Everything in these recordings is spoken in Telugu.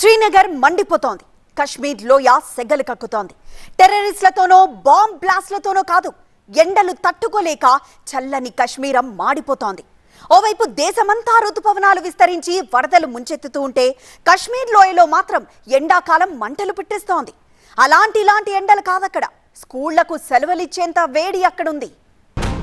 శ్రీనగర్ మండిపోతోంది. కశ్మీర్ లోయ సెగలు కక్కుతోంది. టెర్రరిస్టులతోనో బాంబ్ బ్లాస్ట్లతోనో కాదు ఎండలు తట్టుకోలేక చల్లని కశ్మీరం మాడిపోతోంది. ఓవైపు దేశమంతా ఋతుపవనాలు విస్తరించి వరదలు ముంచెత్తుతూ ఉంటే కశ్మీర్ లోయలో మాత్రం ఎండాకాలం మంటలు పెట్టేస్తోంది. అలాంటి ఇలాంటి ఎండలు కాదక్కడ స్కూళ్ళకు సెలవులిచ్చేంత వేడి అక్కడుంది.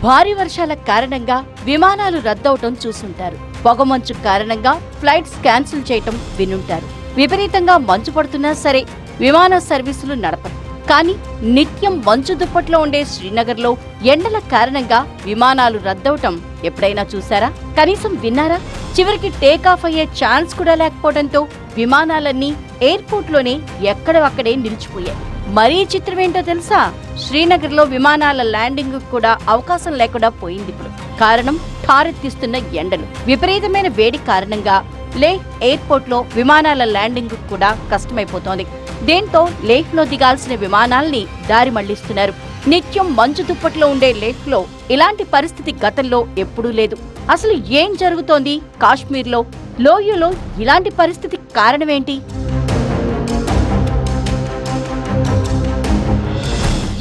భారీ వర్షాల కారణంగా విమానాలు రద్దవటం చూసుంటారు. పొగమంచు కారణంగా ఫ్లైట్స్ క్యాన్సిల్ చేయటం వినుంటారు. విపరీతంగా మంచు పడుతున్నా సరే విమాన సర్వీసులు నడపరు. కానీ నిత్యం మంచు దుప్పట్లో ఉండే శ్రీనగర్లో ఎండల కారణంగా విమానాలు రద్దవటం ఎప్పుడైనా చూసారా కనీసం విన్నారా? చివరికి టేకాఫ్ అయ్యే ఛాన్స్ కూడా లేకపోవడంతో విమానాలన్నీ ఎయిర్పోర్ట్లోనే ఎక్కడవక్కడే నిలిచిపోయాయి. మరీ చిత్రం ఏంటో తెలుసా? శ్రీనగర్లో విమానాల ల్యాండింగ్ కూడా అవకాశం లేకుండా పోయింది ఇప్పుడు. కారణం ఠారెత్తిస్తున్న ఎండలు. విపరీతమైన వేడి కారణంగా లేహ్ ఎయిర్పోర్ట్లో విమానాల ల్యాండింగ్ కూడా కష్టమైపోతోంది. దీంతో లేహ్లో దిగాల్సిన విమానాల్ని దారి మళ్ళిస్తున్నారు. నిత్యం మంచు దుప్పట్లో ఉండే లేహ్లో ఇలాంటి పరిస్థితి గతంలో ఎప్పుడూ లేదు. అసలు ఏం జరుగుతోంది కాశ్మీర్లో? లోయలో ఇలాంటి పరిస్థితి కారణమేంటి?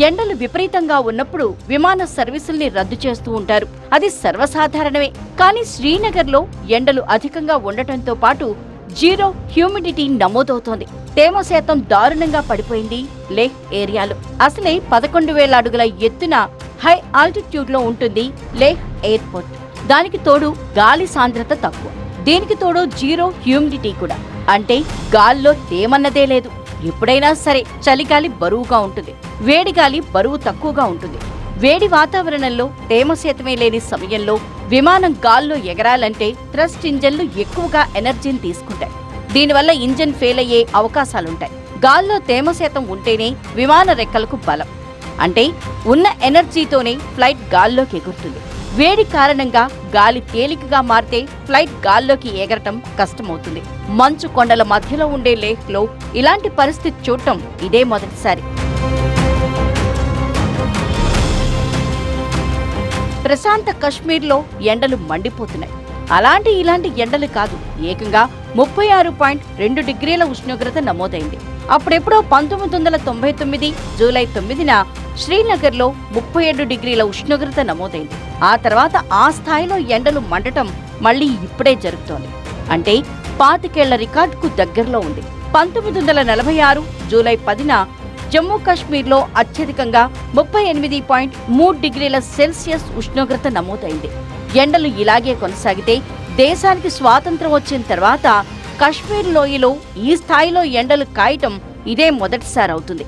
ఎండలు విపరీతంగా ఉన్నప్పుడు విమాన సర్వీసుల్ని రద్దు చేస్తూ ఉంటారు. అది సర్వసాధారణమే. కానీ శ్రీనగర్లో ఎండలు అధికంగా ఉండటంతో పాటు జీరో హ్యూమిడిటీ నమోదవుతోంది. తేమ శాతం దారుణంగా పడిపోయింది లేహ్ ఏరియాలో. అసలే పదకొండు వేల అడుగుల ఎత్తున హై ఆల్టిట్యూడ్లో ఉంటుంది లేహ్ ఎయిర్పోర్ట్. దానికి తోడు గాలి సాంద్రత తక్కువ. దీనికి తోడు జీరో హ్యూమిడిటీ కూడా. అంటే గాల్లో తేమన్నదే లేదు. ఎప్పుడైనా సరే చలిగాలి బరువుగా ఉంటుంది. వేడి గాలి బరువు తక్కువగా ఉంటుంది. వేడి వాతావరణంలో తేమ శాతమే లేని సమయంలో విమానం గాల్లో ఎగరాలంటే థ్రస్ట్ ఇంజన్లు ఎక్కువగా ఎనర్జీని తీసుకుంటాయి. దీనివల్ల ఇంజన్ ఫెయిల్ అయ్యే అవకాశాలుంటాయి. గాల్లో తేమ శాతం ఉంటేనే విమాన రెక్కలకు బలం. అంటే ఉన్న ఎనర్జీతోనే ఫ్లైట్ గాల్లోకి ఎగురుతుంది. వేడి కారణంగా గాలి తేలికగా మారితే ఫ్లైట్ గాల్లోకి ఎగరటం కష్టమవుతుంది. మంచు కొండల మధ్యలో ఉండే లేహ్లో ఇలాంటి పరిస్థితి చూడటం ఇదే మొదటిసారి. ప్రశాంత కశ్మీర్లో ఎండలు మండిపోతున్నాయి. అలాంటి ఇలాంటి ఎండలు కాదు. ఏకంగా ముప్పై ఆరు పాయింట్ రెండు డిగ్రీల ఉష్ణోగ్రత నమోదైంది. అప్పుడెప్పుడో పంతొమ్మిది వందల తొంభై తొమ్మిది జూలై తొమ్మిదిన శ్రీనగర్లో ముప్పై ఏడు డిగ్రీల ఉష్ణోగ్రత నమోదైంది. ఆ తర్వాత ఆ స్థాయిలో ఎండలు మండటం మళ్ళీ ఇప్పుడే జరుగుతోంది. అంటే పాతికేళ్ళ రికార్డుకు దగ్గరలో ఉంది. పంతొమ్మిది వందల నలభై ఆరు జూలై పదిన జమ్మూ కాశ్మీర్లో అత్యధికంగా ముప్పై ఎనిమిది పాయింట్ మూడు డిగ్రీల సెల్సియస్ ఉష్ణోగ్రత నమోదైంది. ఎండలు ఇలాగే కొనసాగితే దేశానికి స్వాతంత్రం వచ్చిన తర్వాత కశ్మీర్ లోయలో ఈ స్థాయిలో ఎండలు కాయటం ఇదే మొదటిసారి అవుతుంది.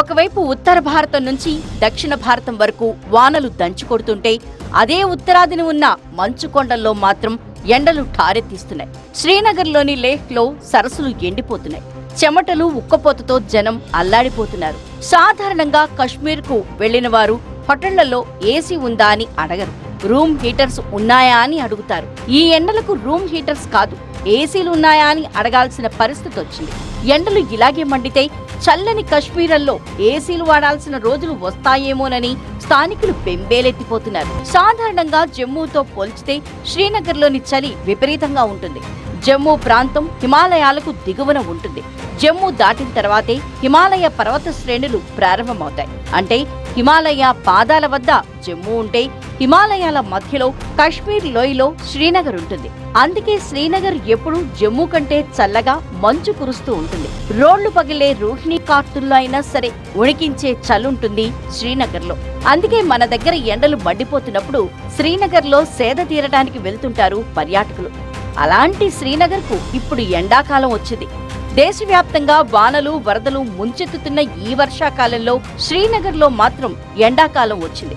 ఒకవైపు ఉత్తర భారతం నుంచి దక్షిణ భారతం వరకు వానలు దంచుకొడుతుంటే అదే ఉత్తరాదిని ఉన్న మంచు కొండల్లో మాత్రం ఎండలు ఠారెత్తిస్తున్నాయి. శ్రీనగర్లోని లేహ్లో సరస్సులు ఎండిపోతున్నాయి. చెమటలు ఉక్కపోతతో జనం అల్లాడిపోతున్నారు. సాధారణంగా కశ్మీర్కు వెళ్ళిన వారు హోటళ్ళలో ఏసీ ఉందా అని అడగరు. రూమ్ హీటర్స్ ఉన్నాయా అని అడుగుతారు. ఈ ఎండలకు రూమ్ హీటర్స్ కాదు. ఏసీలు ఉన్నాయా అని అడగాల్సిన పరిస్థితి వచ్చింది. ఎండలు ఇలాగే మండితే చల్లని కశ్మీరంలో ఏసీలు వాడాల్సిన రోజులు వస్తాయేమోనని స్థానికులు బెంబేలెత్తిపోతున్నారు. సాధారణంగా జమ్మూతో పోల్చితే శ్రీనగర్లోని చలి విపరీతంగా ఉంటుంది. జమ్మూ ప్రాంతం హిమాలయాలకు దిగువన ఉంటుంది. జమ్మూ దాటిన తర్వాతే హిమాలయ పర్వత శ్రేణులు ప్రారంభమవుతాయి. అంటే హిమాలయ పాదాల వద్ద జమ్మూ ఉంటే హిమాలయాల మధ్యలో కశ్మీర్ లోయలో శ్రీనగర్ ఉంటుంది. అందుకే శ్రీనగర్ ఎప్పుడూ జమ్మూ కంటే చల్లగా మంచు కురుస్తూ ఉంటుంది. రోడ్లు పగిలే రోహిణి కార్తుల్లో అయినా సరే ఉణికించే చలుంటుంది శ్రీనగర్లో. అందుకే మన దగ్గర ఎండలు మండిపోతున్నప్పుడు శ్రీనగర్లో సేద తీరడానికి వెళ్తుంటారు పర్యాటకులు. అలాంటి శ్రీనగర్కు ఇప్పుడు ఎండాకాలం వచ్చింది. దేశవ్యాప్తంగా వానలు వరదలు ముంచెత్తుతున్న ఈ వర్షాకాలంలో శ్రీనగర్లో మాత్రం ఎండాకాలం వచ్చింది.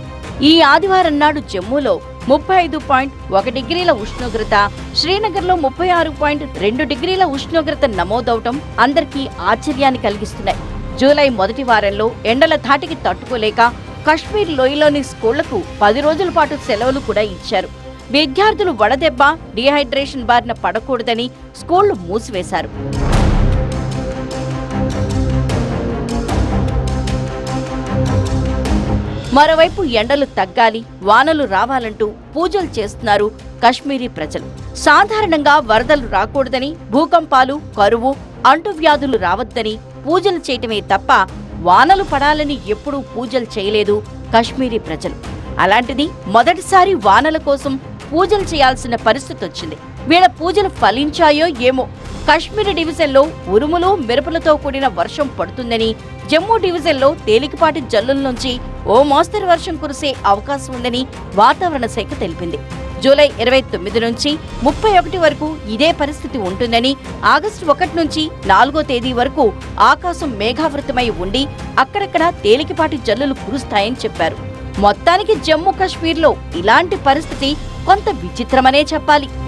ఈ ఆదివారం నాడు జమ్మూలో ముప్పై ఐదు పాయింట్ ఒక డిగ్రీల ఉష్ణోగ్రత శ్రీనగర్లో ముప్పై ఆరు పాయింట్ రెండు డిగ్రీల ఉష్ణోగ్రత నమోదవటం అందరికీ ఆశ్చర్యాన్ని కలిగిస్తున్నాయి. జూలై మొదటి వారంలో ఎండల ధాటికి తట్టుకోలేక కశ్మీర్ లోయలోని స్కూళ్ళకు పది రోజుల పాటు సెలవులు కూడా ఇచ్చారు. విద్యార్థులు వడదెబ్బ డిహైడ్రేషన్ బారిన పడకూడదని స్కూళ్ళు మూసివేశారు. మరోవైపు ఎండలు తగ్గాలి వానలు రావాలంటూ పూజలు చేస్తున్నారు కశ్మీరీ ప్రజలు. సాధారణంగా వరదలు రాకూడదని భూకంపాలు కరువు అంటువ్యాధులు రావద్దని పూజలు చేయటమే తప్ప వానలు పడాలని ఎప్పుడూ పూజలు చేయలేదు కశ్మీరీ ప్రజలు. అలాంటిది మొదటిసారి వానల కోసం పూజలు చేయాల్సిన పరిస్థితి వచ్చింది. వీళ్ళ పూజలు ఫలించాయో ఏమో. కశ్మీర్ డివిజన్లో ఉరుములు మెరుపులతో కూడిన వర్షం పడుతుందని జమ్మూ డివిజన్లో తేలికపాటి జల్లుల నుంచి ఓ మోస్తరు వర్షం కురిసే అవకాశం ఉందని వాతావరణ శాఖ తెలిపింది. జూలై ఇరవై తొమ్మిది నుంచి ముప్పై ఒకటి వరకు ఇదే పరిస్థితి ఉంటుందని ఆగస్టు ఒకటి నుంచి నాలుగో తేదీ వరకు ఆకాశం మేఘావృతమై ఉండి అక్కడక్కడ తేలికపాటి జల్లులు కురుస్తాయని చెప్పారు. మొత్తానికి జమ్మూ కాశ్మీర్లో ఇలాంటి పరిస్థితి కొంత విచిత్రమనే చెప్పాలి.